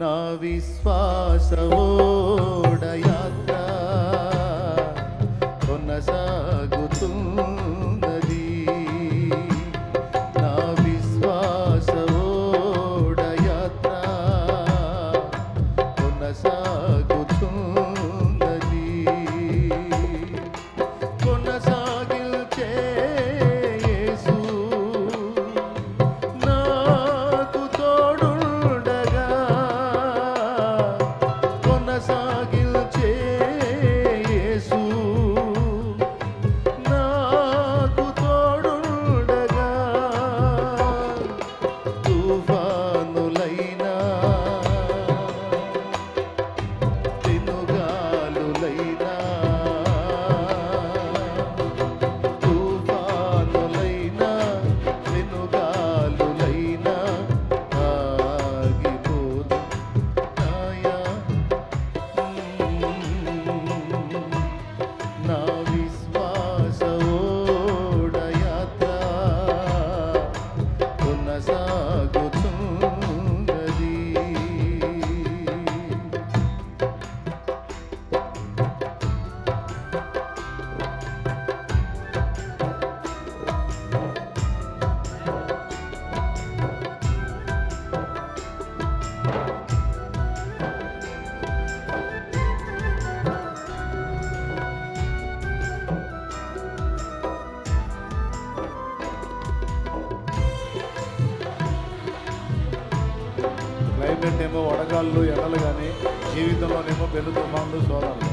నా విశ్వాసవోడయాత్ర కొనసాగుతున్నది. నా విశ్వాసవోడయాత్ర కొనసాగు ఏంటంటేమో వడగాళ్ళు ఎండలు కానీ జీవితంలోనేమో పెను తుఫాన్లు సోదాలు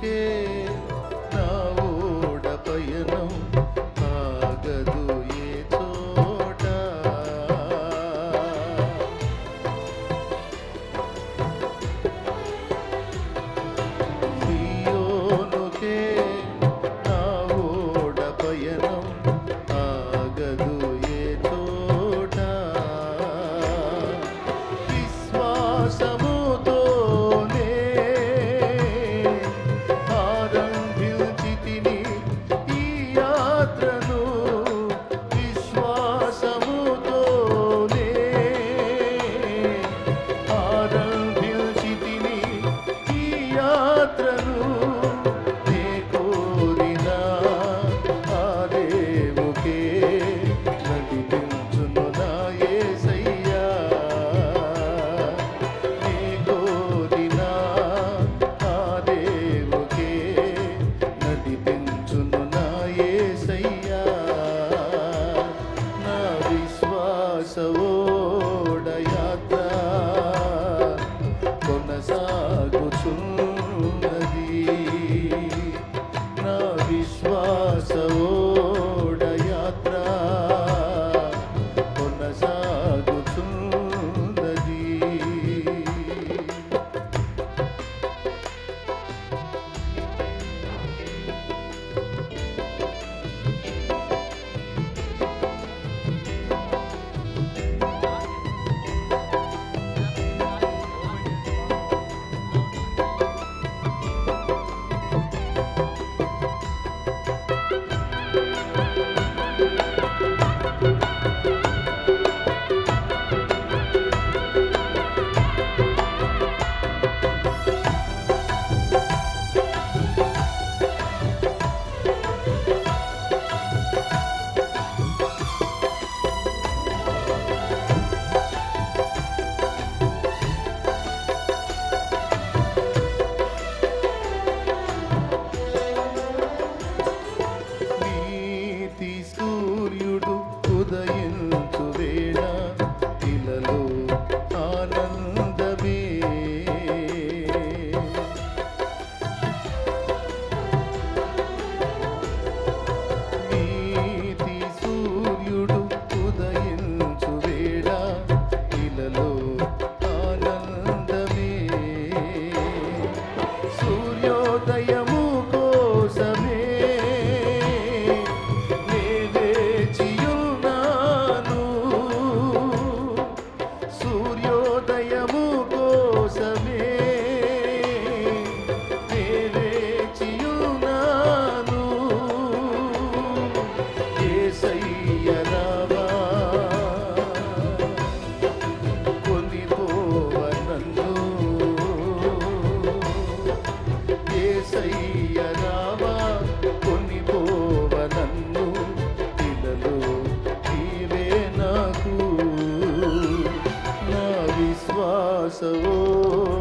que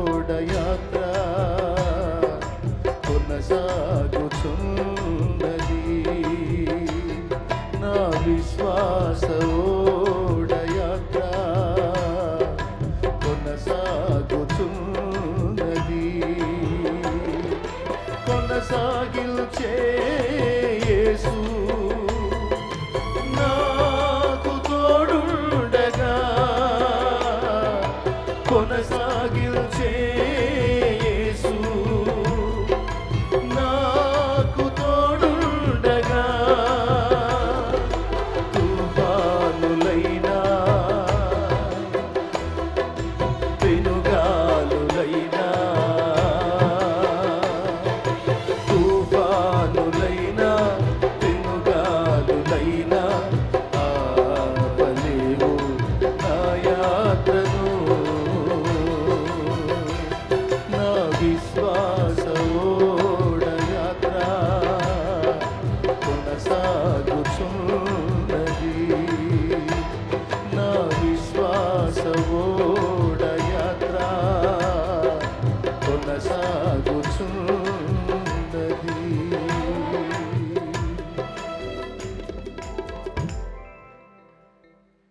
உடையாத்த